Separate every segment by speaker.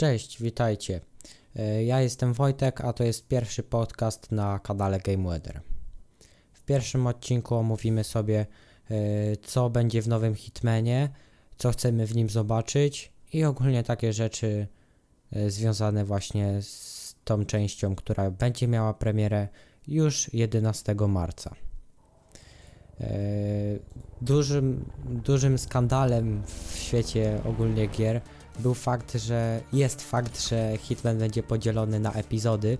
Speaker 1: Cześć, witajcie. E, Ja jestem Wojtek, a to jest pierwszy podcast na kanale Game Weather. W pierwszym odcinku omówimy sobie, e, co będzie w nowym Hitmanie, co chcemy w nim zobaczyć i ogólnie takie rzeczy e, związane właśnie z tą częścią, która będzie miała premierę już 11 marca. Dużym, dużym skandalem w świecie ogólnie gier był fakt, że jest fakt, że Hitman będzie podzielony na epizody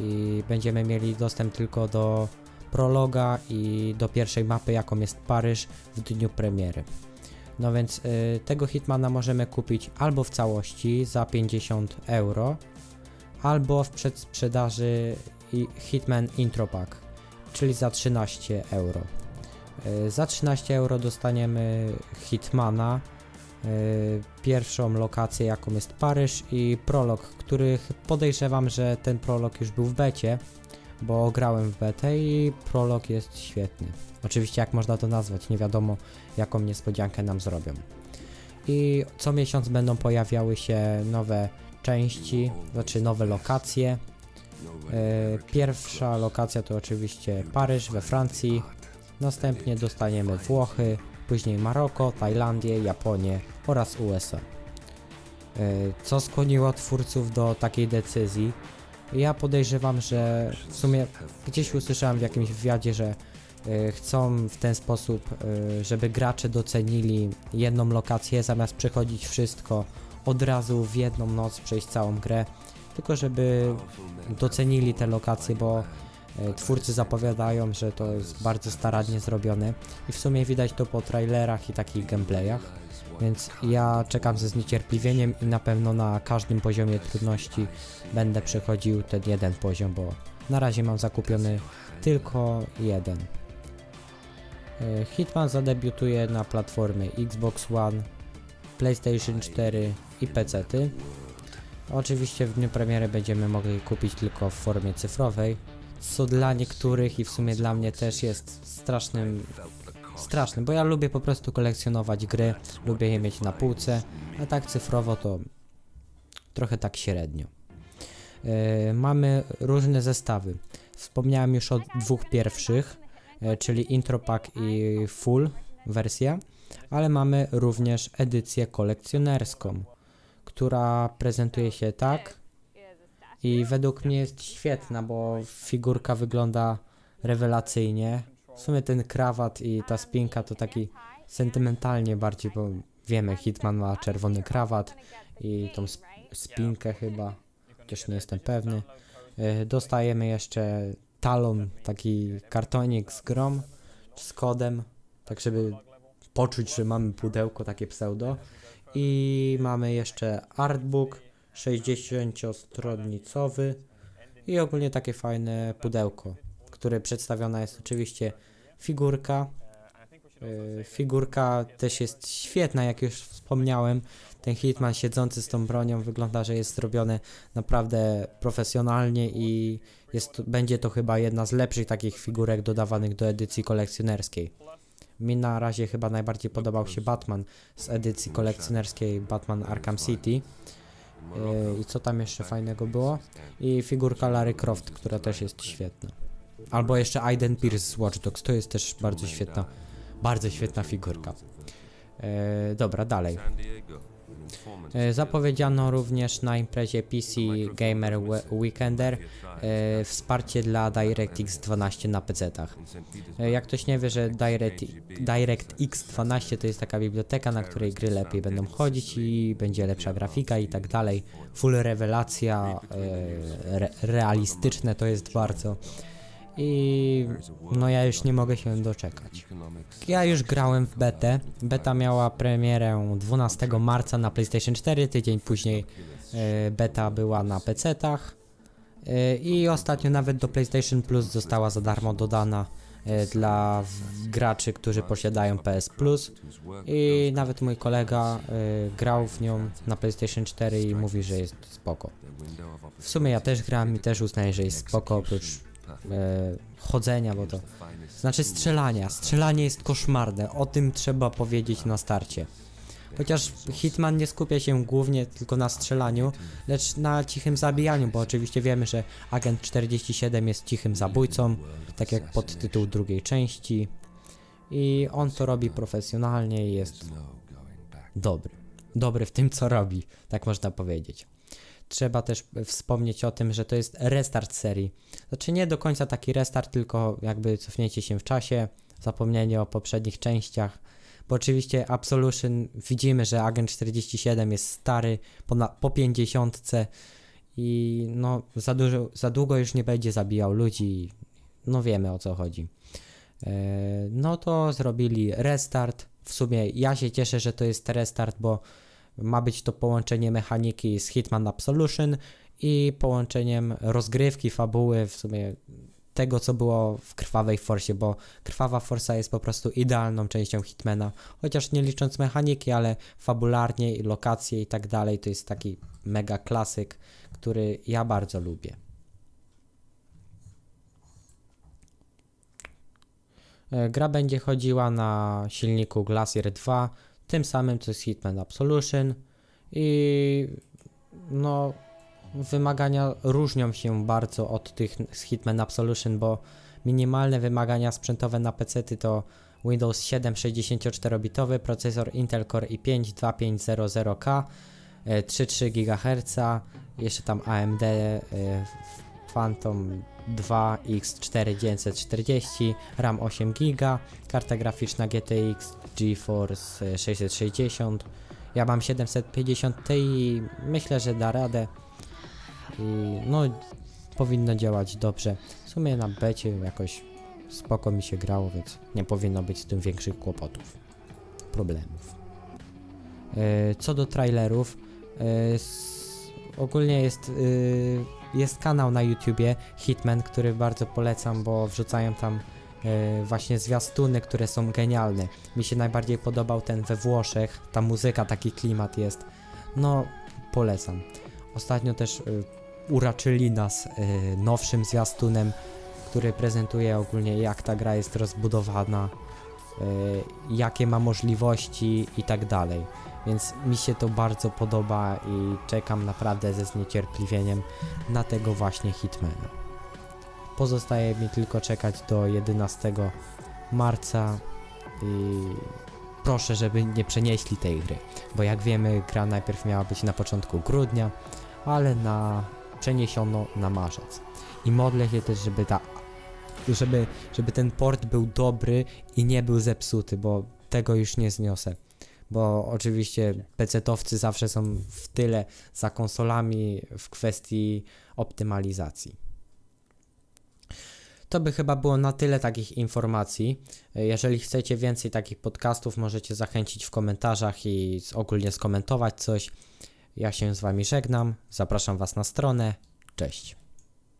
Speaker 1: i będziemy mieli dostęp tylko do prologa i do pierwszej mapy, jaką jest Paryż w dniu premiery. No więc y, tego Hitmana możemy kupić albo w całości za 50 euro, albo w przedsprzedaży Hitman Intro Pack, czyli za 13 euro. Y, Za 13 euro dostaniemy Hitmana, pierwszą lokację jaką jest Paryż i prolog, który ch- podejrzewam, że ten prolog już był w becie, bo grałem w betę i prolog jest świetny. Oczywiście jak można to nazwać, nie wiadomo jaką niespodziankę nam zrobią. I co miesiąc będą pojawiały się nowe części, znaczy nowe lokacje. E, Pierwsza lokacja to oczywiście Paryż we Francji, następnie dostaniemy Włochy, później Maroko, Tajlandię, Japonię oraz USA. E, Co skłoniło twórców do takiej decyzji? Ja podejrzewam, że w sumie gdzieś usłyszałem w jakimś wywiadzie, że e, chcą w ten sposób, e, żeby gracze docenili jedną lokację zamiast przechodzić wszystko od razu w jedną noc, przejść całą grę, tylko żeby docenili te lokacje, bo twórcy zapowiadają, że to jest bardzo starannie zrobione i w sumie widać to po trailerach i takich gameplayach. Więc ja czekam ze zniecierpliwieniem i na pewno na każdym poziomie trudności będę przechodził ten jeden poziom, bo na razie mam zakupiony tylko jeden. E, Hitman zadebiutuje na platformie Xbox One, PlayStation 4 i PC. -ty. Oczywiście w dniu premiery będziemy mogli kupić tylko w formie cyfrowej, co dla niektórych i w sumie dla mnie też jest strasznym strasznym, bo ja lubię po prostu kolekcjonować gry, lubię je mieć na półce, a tak cyfrowo to trochę tak średnio. Yy, mamy różne zestawy. Wspomniałem już o dwóch pierwszych, yy, czyli Intro Pack i Full wersja, ale mamy również edycję kolekcjonerską, która prezentuje się tak i według mnie jest świetna, bo figurka wygląda rewelacyjnie. W sumie ten krawat i ta spinka to taki sentymentalnie bardziej, bo wiemy, Hitman ma czerwony krawat i tą sp- spinkę chyba, chociaż nie jestem pewny. E, Dostajemy jeszcze talon, taki kartonik z grom, z kodem, tak żeby poczuć, że mamy pudełko takie pseudo. I mamy jeszcze artbook 60-stronnicowy i ogólnie takie fajne pudełko, które przedstawiona jest oczywiście figurka. Yy, Figurka też jest świetna, jak już wspomniałem. Ten Hitman siedzący z tą bronią wygląda, że jest zrobione naprawdę profesjonalnie i jest, będzie to chyba jedna z lepszych takich figurek dodawanych do edycji kolekcjonerskiej. Mi na razie chyba najbardziej podobał się Batman z edycji kolekcjonerskiej Batman Arkham City. Yy, I co tam jeszcze fajnego było? I figurka Larry Croft, która też jest świetna. Albo jeszcze Aiden Pierce z Watch Dogs, to jest też bardzo świetna, bardzo świetna figurka. E, dobra, dalej. E, zapowiedziano również na imprezie PC Gamer We- Weekender e, wsparcie dla DirectX 12 na PC-tach. E, jak ktoś nie wie, że Direct, DirectX 12 to jest taka biblioteka, na której gry lepiej będą chodzić i będzie lepsza grafika i tak dalej. Full rewelacja, re, realistyczne to jest bardzo. I no ja już nie mogę się doczekać. Ja już grałem w betę. Beta miała premierę 12 marca na PlayStation 4, tydzień później e, beta była na PC-tach. E, I ostatnio nawet do PlayStation Plus została za darmo dodana e, dla graczy, którzy posiadają PS Plus. I nawet mój kolega grał w nią na PlayStation 4 i mówi, że jest spoko. W sumie ja też gram i też uznaję, że jest spoko, oprócz e, chodzenia, bo to znaczy strzelania. Strzelanie jest koszmarne, o tym trzeba powiedzieć na starcie. Chociaż Hitman nie skupia się głównie tylko na strzelaniu, lecz na cichym zabijaniu, bo oczywiście wiemy, że Agent 47 jest cichym zabójcą, tak jak podtytuł drugiej części. I on to robi profesjonalnie i jest dobry. Dobry w tym, co robi, tak można powiedzieć. Trzeba też wspomnieć o tym, że to jest restart serii. Znaczy nie do końca taki restart, tylko jakby cofnięcie się w czasie, zapomnienie o poprzednich częściach. Bo oczywiście Absolution widzimy, że Agent 47 jest stary po, po 50 i no za, dużo, za długo już nie będzie zabijał ludzi. No wiemy o co chodzi. E, no to zrobili restart. W sumie ja się cieszę, że to jest restart, bo ma być to połączenie mechaniki z Hitman Absolution i połączeniem rozgrywki, fabuły, w sumie tego, co było w Krwawej Forsie, bo Krwawa Forsa jest po prostu idealną częścią Hitmana, chociaż nie licząc mechaniki, ale fabularnie i lokacje i tak dalej, to jest taki mega klasyk, który ja bardzo lubię. E, Gra będzie chodziła na silniku Glacier 2, tym samym co jest Hitman Absolution. I no wymagania różnią się bardzo od tych z Hitman Absolution, bo minimalne wymagania sprzętowe na PC to Windows 7 64-bitowy, procesor Intel Core i5 2500K, e, 3,3 GHz, jeszcze tam AMD e, Phantom 2 X4 940, RAM 8 GB, karta graficzna GTX GeForce 660. Ja mam 750 Ti, myślę, że da radę. I no, powinno działać dobrze. W sumie na becie jakoś spoko mi się grało, więc nie powinno być z tym większych kłopotów, problemów. E, Co do trailerów, e, ogólnie jest, y, jest kanał na YouTubie Hitman, który bardzo polecam, bo wrzucają tam e, właśnie zwiastuny, które są genialne. Mi się najbardziej podobał ten we Włoszech, ta muzyka, taki klimat jest. No, polecam. Ostatnio też y, uraczyli nas y, nowszym zwiastunem, który prezentuje ogólnie jak ta gra jest rozbudowana, jakie ma możliwości i tak dalej. Więc mi się to bardzo podoba i czekam naprawdę ze zniecierpliwieniem na tego właśnie Hitmana. Pozostaje mi tylko czekać do 11 marca i proszę, żeby nie przenieśli tej gry, bo jak wiemy, gra najpierw miała być na początku grudnia, ale na przeniesiono na marzec. I modlę się też, żeby ta żeby, żeby ten port był dobry i nie był zepsuty, bo tego już nie zniosę. Bo oczywiście PC-towcy zawsze są w tyle za konsolami w kwestii optymalizacji. To by chyba było na tyle takich informacji. Jeżeli chcecie więcej takich podcastów, możecie zachęcić w komentarzach i ogólnie skomentować coś. Ja się z Wami żegnam, zapraszam Was na stronę. Cześć.